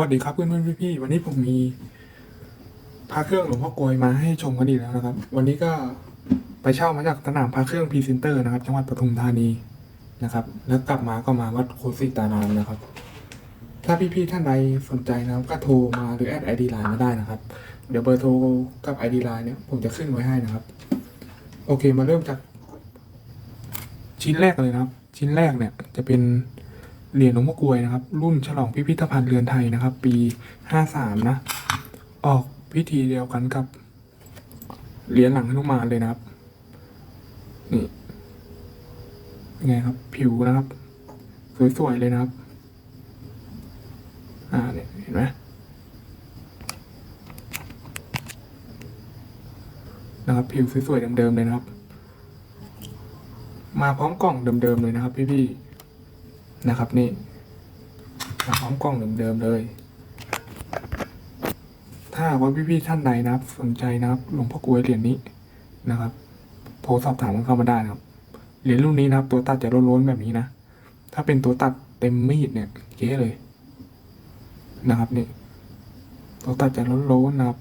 วัสดีครับเพื่อนเพื่อนพี่ๆวันนี้ผมมีพระเครื่องหลวงพ่อกลวยมาให้ชมกันอีกแล้วนะครับ วันนี้ก็ไปเช่ามาจากสนามพระเครื่องพรีเซนเตอร์นะครับ จังหวัดปทุมธานีนะครับ แล้วกลับมาก็มาวัดโคสิตารามนะครับ ถ้าพี่ๆท่านใดสนใจนะครับ ก็โทรมาหรือแอดไอดีไลน์มาได้นะครับ เดี๋ยวเบอร์โทรกับไอดีไลน์เนี่ยผมจะขึ้นไว้ให้นะครับ โอเคมาเริ่มจากชิ้นแรกเลยนะครับ ชิ้นแรกเนี่ยจะเป็น เหรียญหลวงพ่อกลวยนะครับ รุ่นฉลองพิพิธภัณฑ์เรือนไทยนะครับ ปีห้าสามนะ ออกพิธีเดียวกันกับเหรียญหลังหนุมานเลยนะครับ นี่ไงครับ ผิวนะครับ สวยๆเลยนะครับ อ่าเนี่ยเห็นไหมนะครับ ผิวสวยๆเดิมๆเลยนะครับ มาพร้อมกล่องเดิมๆเลยนะครับ พี่ๆ นะครับนี่พร้อมกล้องเดิมๆเลย ถ้าว่าพี่ๆท่านใดนะครับ สนใจนะครับหลวงพ่อกลวยเหรียญนี้นะครับโทรสอบถามกันเข้ามาได้นะครับเหรียญรุ่นนี้นะครับ ตัวตัดจะล้วนๆแบบนี้นะถ้าเป็นตัวตัดเต็มมีดเนี่ยเก๋เลยนะครับนี่ตัวตัดจะล้นๆนะครับ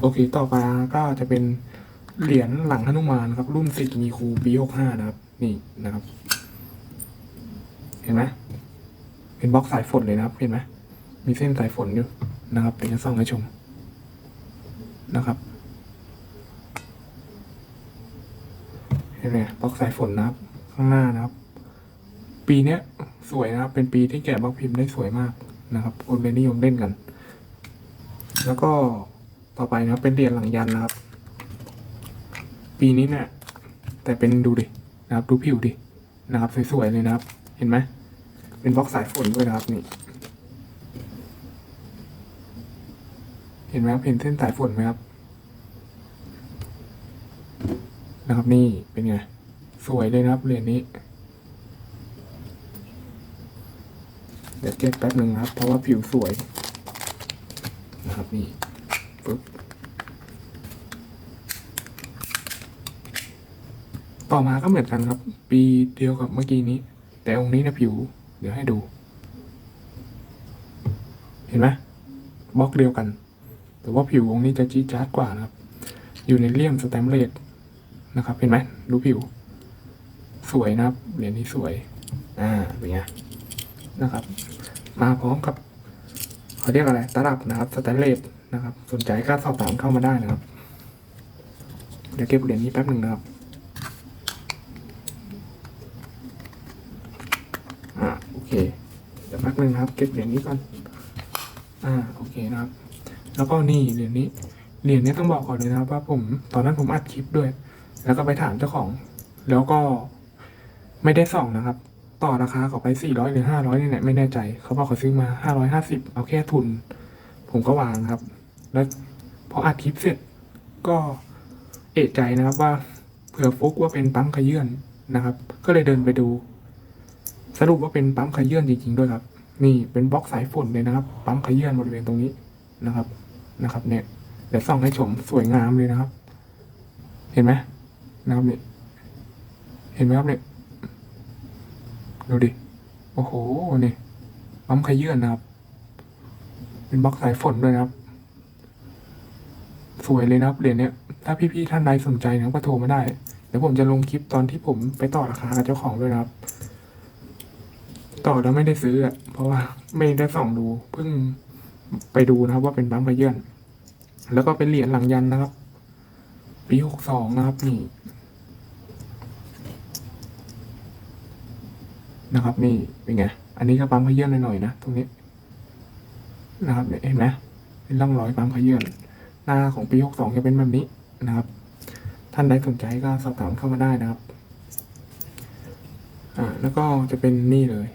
โอเคต่อไปก็จะเป็นเหรียญหลังหนุมานครับ รุ่นสิทธิ์มีครูปีหกห้านะครับ นี่นะครับ เห็นไหมเป็นบล็อกสายฝนเลยนะครับ เห็นไหมมีเส้นสายฝนอยู่นะครับเดี๋ยวจะส่องให้ชมนะครับเห็นไหมบล็อกสายฝนนะครับ ข้างหน้านะครับ ปีเนี้ยสวยนะครับ เป็นปีที่แกะบล็อกพิมพ์ได้สวยมากนะครับคนเลยนิยมเล่นกัน แล้วก็ต่อไปนะครับเป็นเหรียญหลังยันนะครับ ปีนี้เนี่ยแต่เป็นดูดิ นะครับดูผิวดินะครับสวยๆเลยนะครับ เห็นไหมเป็นบล็อกสายฝนด้วยนะครับนี่ เห็นไหมครับเห็นเส้นสายฝนไหมครับ นะครับนี่เป็นไงสวยเลยนะครับเหรียญนี้เดี๋ยวเก็บแป๊บหนึ่งนะครับ เพราะว่าผิวสวย นะครับนี่ปึ๊บ อมาก็เหมือนกันครับ ปีเดียวกับเมื่อกี้นี้ แต่องค์นี้นะผิว เดี๋ยวให้ดู เห็นไหมบล็อกเดียวกัน แต่ว่าผิวองค์นี้จะจี๊ดจ๊าดกว่านะครับ อยู่ในเลี่ยมสแตมเลสนะครับ เห็นไหมดูผิว สวยนะครับ เหรียญนี้สวย อ่าเป็นไงนะครับ มาพร้อมกับเขาเรียกอะไรตลับนะครับสแตนเลสนะครับ สนใจก็สอบถามเข้ามาได้นะครับ เดี๋ยวเก็บเหรียญนี้แป๊บหนึ่งนะครับ อ่าโอ เค เดี๋ยวแป๊บนึงครับ เก็บเหรียญนี้ก่อน อ่า โอเคนะครับ แล้วก็นี่เหรียญนี้ เหรียญนี้ต้องบอกก่อนเลยนะครับว่าผม ตอนนั้นผมอัดคลิปด้วย แล้วก็ไปถามเจ้าของ แล้วก็ไม่ได้ส่องนะครับ ต่อราคาเขาไปสี่ร้อยหรือห้าร้อยนี่แหละไม่แน่ใจ เขาบอกเขาซื้อมาห้าร้อยห้าสิบเอาแค่ทุน ผมก็วางครับ แล้วพออัดคลิปเสร็จ ก็เอะใจนะครับว่าเผื่อฟุกว่าเป็นปั๊มขยื่นนะครับ ก็เลยเดินไปดู สรุปว่าเป็นปั๊มขยื่นจริง ๆ ด้วยครับ นี่เป็นบล็อกสายฝนเลยนะครับ ปั๊มขยื่นบริเวณตรงนี้นะครับนะครับ เนี่ยเดี๋ยวส่องให้ชมสวยงามเลยนะครับ เห็นไหมนะครับเนี่ยเห็นไหมครับเนี่ยดูดิโอ้โหนี่ปั๊มขยื่นนะครับ เป็นบล็อกสายฝนด้วยนะครับ สวยเลยนะครับเหรียญเนี้ยถ้าพี่ๆท่านใดสนใจนะก็โทรมาได้เดี๋ยวผมจะลงคลิปตอนที่ผมไปต่อราคาเจ้าของด้วยนะครับ ต่อแล้วไม่ได้ซื้ออะเพราะว่าไม่ได้ส่องดูเพิ่งไปดูนะครับว่าเป็นปั๊มกระเยื่อน แล้วก็เป็นเหรียญหลังยันนะครับ ปีหกสองนะครับนี่นะครับ นี่เป็นไง อันนี้ก็ปั๊มกระเยื่อนหน่อยๆนะตรงนี้ นะครับเห็นไหมเป็นร่องรอยปั๊มกระเยื่อนหน้าของปีหกสองจะเป็นแบบนี้นะครับ ท่านใดสนใจก็สอบถามเข้ามาได้นะครับ อ่า แล้วก็จะเป็นนี่เลย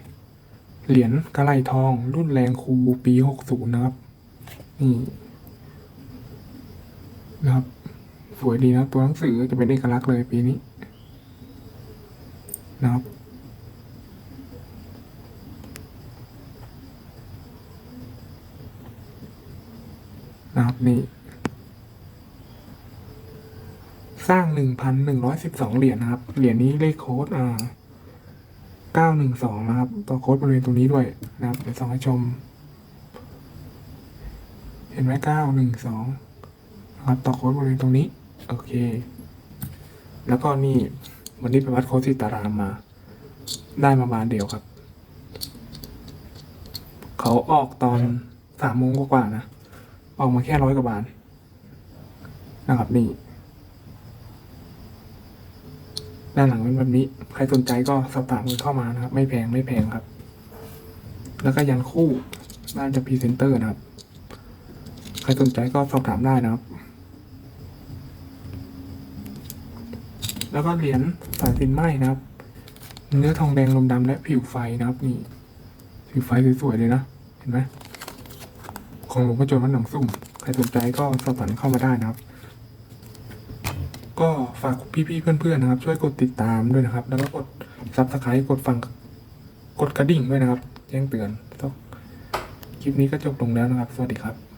เหรียญกระไลทอง รุ่นแรงครูปีหกศูนย์นะครับ นี่นะครับ สวยดีนะตัวหนังสือจะเป็นเอกลักษณ์เลยปีนี้ นะครับนะครับนี่ สร้างหนึ่งพันหนึ่งร้อยสิบสองเหรียญนะครับ เหรียญนี้เลขโค้ดอ่า เก้าหนึ่งสองนะครับ ต่อโค้ดบริเวณตรงนี้ด้วยนะครับ เดี๋ยวส่องให้ชม เห็นไหมเก้าหนึ่งสองนะครับ ต่อโค้ดบริเวณตรงนี้ โอเค แล้วก็นี่ วันนี้ไปวัดโค้ดที่ตารางมา ได้มาบานเดียวครับ เขาออกตอนสามโมงกว่าๆนะ ออกมาแค่ร้อยกว่าบาทนะครับนี่ ด้านหลังเป็นแบบนี้ ใครสนใจก็สอบถามเข้ามานะครับ ไม่แพงไม่แพงครับ แล้วก็ยันคู่น่าจะพรีเซนเตอร์นะครับ ใครสนใจก็สอบถามได้นะครับ แล้วก็เหรียญสายสินไหมนะครับ เนื้อทองแดงลมดำและผิวไฟนะครับนี่ผิวไฟสวยๆเลยนะ เห็นไหมของหลวงพ่อจรวัดหนองสุ่ม ใครสนใจก็สอบถามเข้ามาได้นะครับ ก็ฝากพี่ๆเพื่อนๆนะครับ ช่วยกดติดตามด้วยนะครับ แล้วก็กดซับสไครต์กดฟังกดกระดิ่งด้วยนะครับ แจ้งเตือนคลิปนี้ก็จบลงแล้วนะครับ สวัสดีครับ